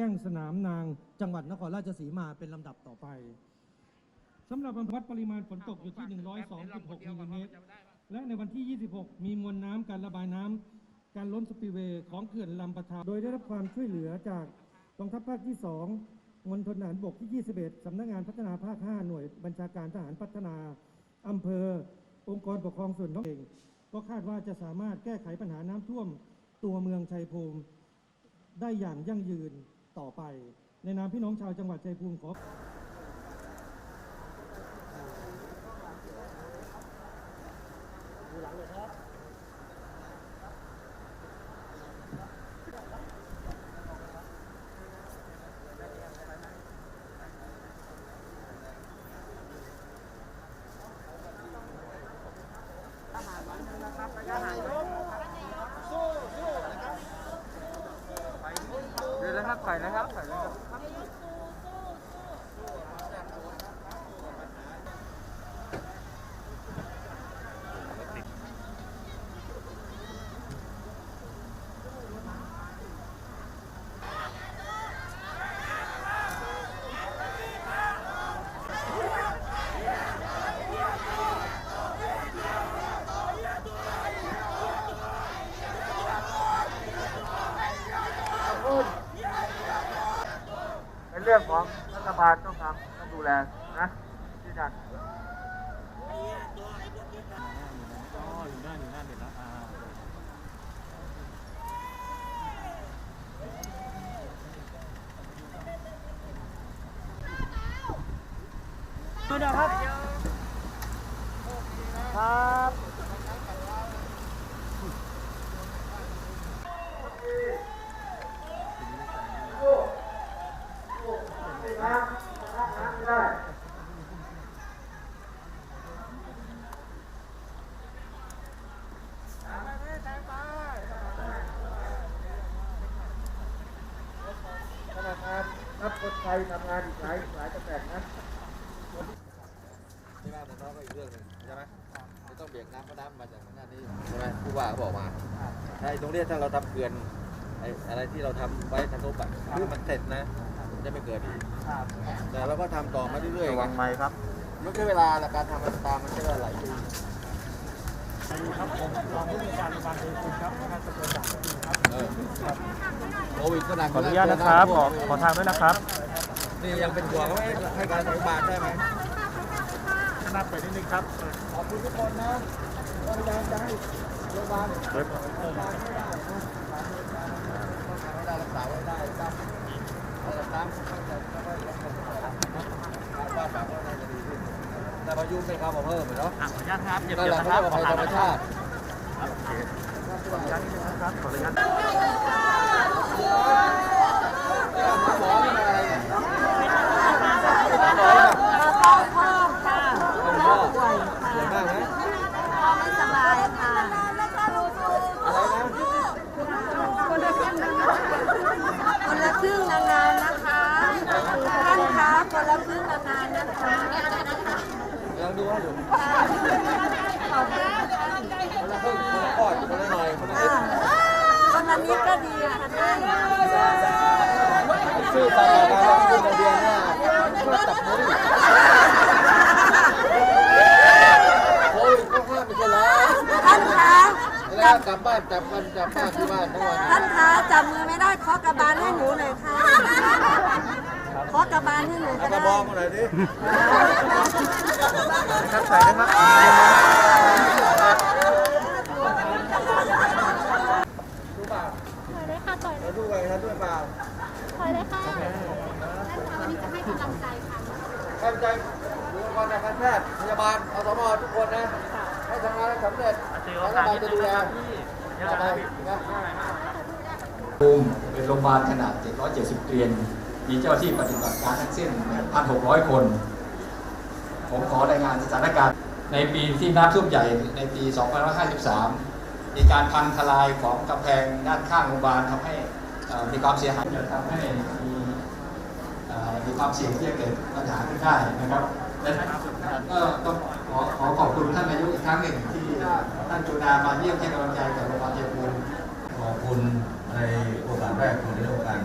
แก้งสนามนาง จังหวัดนครราชสีมาเป็นลำดับต่อไปสำหรับวัดปริมาณฝนตกอยู่ที่ 102.6มิลลิเมตรและในวันที่ 26 มีมวลน้ำการระบายน้ำการล้นสปิลเวย์ของเขื่อนลำปะทานโดยได้รับความช่วยเหลือจากกองทัพภาคที่ 2มณฑลทหารบกที่ 21 สำนักงานพัฒนาภาค 5 หน่วยบัญชาการทหารพัฒนาอำเภอ องค์กรปกครองส่วนท้องถิ่นก็คาดว่าจะสามารถแก้ไขปัญหาน้ำท่วมตัวเมืองชัยภูมิได้อย่างยั่งยืน ต่อไป ในนามพี่น้องชาวจังหวัดชัยภูมิขอเดี๋ยวนะครับใส่ นะครับใส่นะครับเป็น เรื่องของรัฐบาลต้องทำต้องดูแลนะที่จะดูนะครับ ครับ ธนาคารรับคน ไทยทำงานอีกหลายหลายตำแหน่งนะที่บ้านน้องก็อีกเรื่องหนึ่งใช่ไหมจะต้องเบี่ยงน้ำเพราะน้ำมาจากทางด้านี้ใช่ไหมผู้ว่าเขาบอกมาถ้าไอ้ตรงนี้ถ้าเราทำเขื่อนไอ้อะไรที่เราทำไว้ทางโน้นอะคือมันเสร็จนะมันจะไม่เกิดอีกแต่เราก็ทำต่อมาเรื่อยๆระวังไม้ครับมันก็เวลาละการทำมันตามมันใช้เวลาหลายปีครับผมรองผู้ในวยการโรงพยาบาลเทคุณครับในการสกลจากครับโควิดก็หนักขออนุญาตนะครับขอขอทางด้วยนะครับ นี่ยังเป็นห่วงว่าให้การรัฐบาลได้ไหมขนาดไปนิดนึงครับ ขอบคุณทุกคนนะพยายามจะให้โรงพยาบาลเฮ้ยไม่ได้รักษาไว้ได้ครับเอาแต่ตามเข้าใจแล้วก็ยังเป็นการบ้านแบบว่าน่าจะดีขึ้นแต่พายุไม่เข้ามาเพิ่มเลยเนาะขออนุญาตครับเดี๋ยวนั่นแหละเขาเรียกว่าภัยธรรมชาติครับขออนุญาต หมอนี่มาอะไรเนี่ย พ่อพ่อค่ะ เป็นพ่อป่วยมากไหม พ่อไม่สบายค่ะ อะไรนะ คนละครึ่งนานคนละครึ่งนานๆนะคะท่าน คะคนละครึ่งนานๆนะคะกำลังดูให้อยู่ขอบคุณค่ะคนละครึ่งคนละก้อนคนละหน่อยคนละนิดคนละนิดก็ดีค่ะชื่อตามการขึ้นทะเบียนเนี่ยช่วยจับมือโควิดก็ห้ามไม่ใช่เหรอท่านคะแล้วกลับบ้านจับกันจับบ้านที่บ้านทั้งวันท่านคะจับมือไม่ได้เคาะกระบาลให้หนูหน่อยค่ะ เคาะกระบาลให้หนูก็เอากระได้บองมาหน่อยดิครับใส่นะครับดูเปล่าถอยเลยค่ะถอยเลเรายดูกันนะด้วยเปล่าถอยเลยค่ะวันนี้จะให้กำลังใจค่ะตั้งใจบุคลากรทางการแพทย์พยาบาลอสมทุกคนนะ ให้ทำงานให้สำเร็จรัฐบาลจะดูแลต่อไปนะ ภูมิเป็นโรงพยาบาลขนาด 770 เตียง มีเจ้าหน้าที่ปฏิบัติการทั้งสิ้น 1,600 คน ผมขอรายงานสถานการณ์ ในปีที่น้ำท่วมใหญ่ในปี 2553 มีการพังทลายของกำแพงด้านข้างโรงพยาบาลทำให้มีความเสียหายจะทำให้มีมีความเสี่ยงที่จะเกิดปัญหาขึ้นได้นะครับและก็ต้องขอขอขอบคุณท่านนายกอีกครั้งหนึ่งที่ท่านจุนามาเยี่ยมให้กำลังใจกับโรงพยาบาลเชียงภูมิขอบคุณในโอกาสแรกคือในเรื่องขอกาส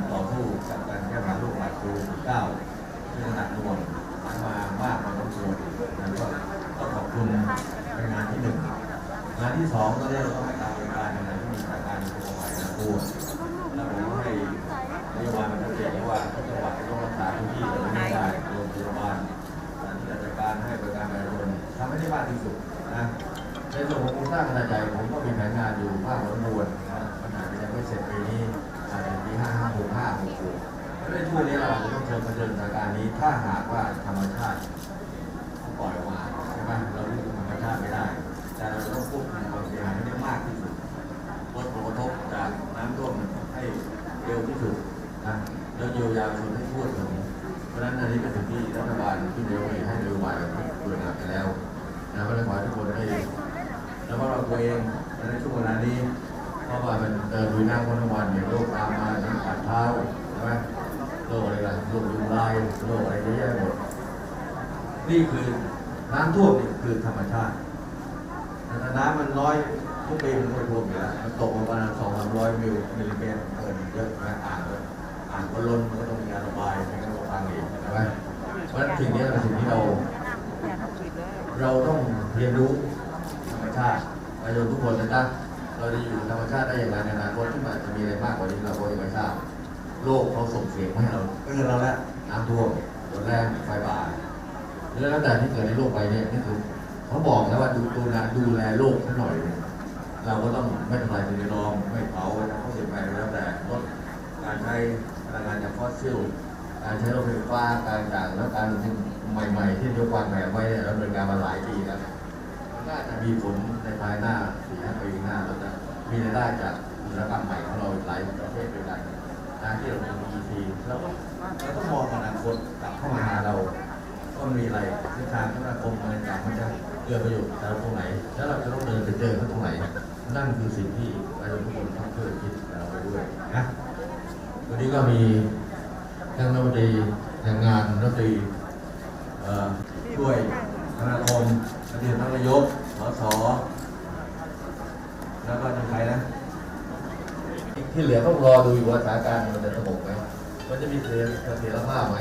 好那 ตัวเองในช่วงเวลานี้เพราะว่ามันเดินดูหน้าคนทั้งวันเนี่ยโรคตามมาทั้งปัดเท้าใช่ไหมโรคอะไรล่ะโรคยุงลายโรคอะไรเยอะแยะหมดนี่คือน้ำท่วมนี่คือธรรมชาติแต่น้ำมันน้อยทุกปีมันไม่ท่วมอยู่แล้วมันตกมาประมาณสองสามร้อยมิลมิลลิเมตรเกินเยอะนะอ่างก็อ่างก็ล้นมันก็ต้องมีการระบายไม่งั้นก็พังอีกใช่ไหมเพราะฉะนั้นสิ่งนี้เป็นสิ่งที่เรา เราต้องเรียนรู้ธรรมชาติ ประโยชน์ทุกคนนะจ๊ะเราจะอยู่กับธรรมชาติได้อย่างไรในอนาคตที่มันจะมีอะไรมากกว่านี้เราก็ยังไม่ทราบโลกเขาส่งเสียงมาให้เราเตือนเราแล้วน้ำท่วมฝนแรงไฟป่าเรื่องแต่ที่เกิดในโลกใบนี้นี่คือเขาบอกแล้วว่าดูดูแลดูแลโลกซะหน่อยหนึ่งเราก็ต้องไม่ทำลายสิ่งแวดล้อมไม่เผาไม่ทำข้อเสียหายแล้วแต่ลดการใช้พลังงานจากฟอสซิลการใช้รถไฟฟ้าการต่างแล้วการลงทุนใหม่ๆ ที่ยกวางแผนไว้เนี่ยเราดำเนินการมาหลายปีแล้ว น่าจะมีผลในภายหน้าสี่ห้าปีหน้าเราจะมีรายได้จากอุตสาหกรรมใหม่ของเราหลายประเทศด้วยกันนะที่เรามี EC เราต้องเราต้องมองอนาคตกลับเข้ามาหาเราว่ามันมีอะไรทิศทางคมนาคมอะไรต่างมันจะเกิดประโยชน์กับเราตรงไหน แล้วเราจะต้องเดินไปเจอเขาตรงไหน นั่นคือสิ่งที่ประชาชนทุกคนต้องช่วยคิดเราไปด้วยนะวันนี้ก็มีทั้งรัฐมนตรีแรงงานรัฐมนตรีเอ่อ ช่วยคมนาคมอดีตท่านนายกสสแล้วก็ยังใครนะ ที่เหลือต้องรอดูอยู่ว่าสถานการณ์มันจะสงบไหมมันจะมีเสถียรภาพไหม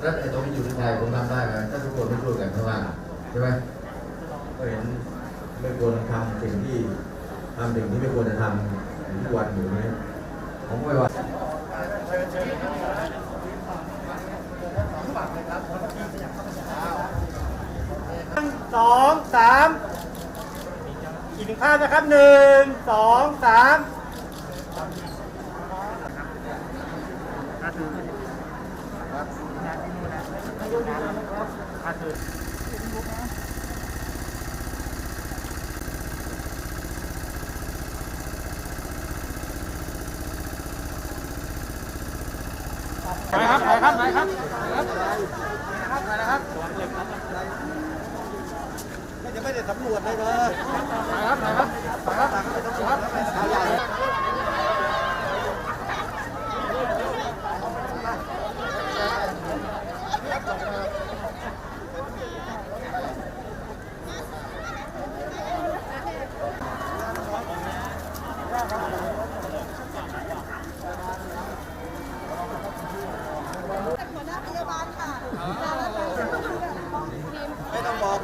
แล้วไอ้ตรงนี้อยู่ที่ใครผมทำได้ไหมถ้าทุกคนไม่ช่วยกันเข้างล่าใช่ไหมก็เห็นไม่ควรทำสิ่งที่ทำสิ่งที่ไม่ควรจะทำอยู่ทุกวันอยู่นี้ผมไม่ว่า สองสามอีกหนึ่งภาพนะครับหนึ่งสองสามไปครับไปครับไปครับ ยังไม่ได้สำรวจเลยเลยไม่ต้องบอก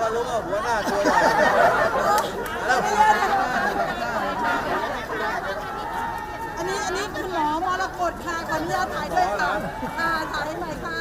ก็รู้ว่าหัวหน้าตัวใหญ่แล้วอันนี้อันนี้คุณหมอมรกตค่ะขออนุญาตถ่ายด้วยค่ะอ่าถ่ายหน่อยค่ะ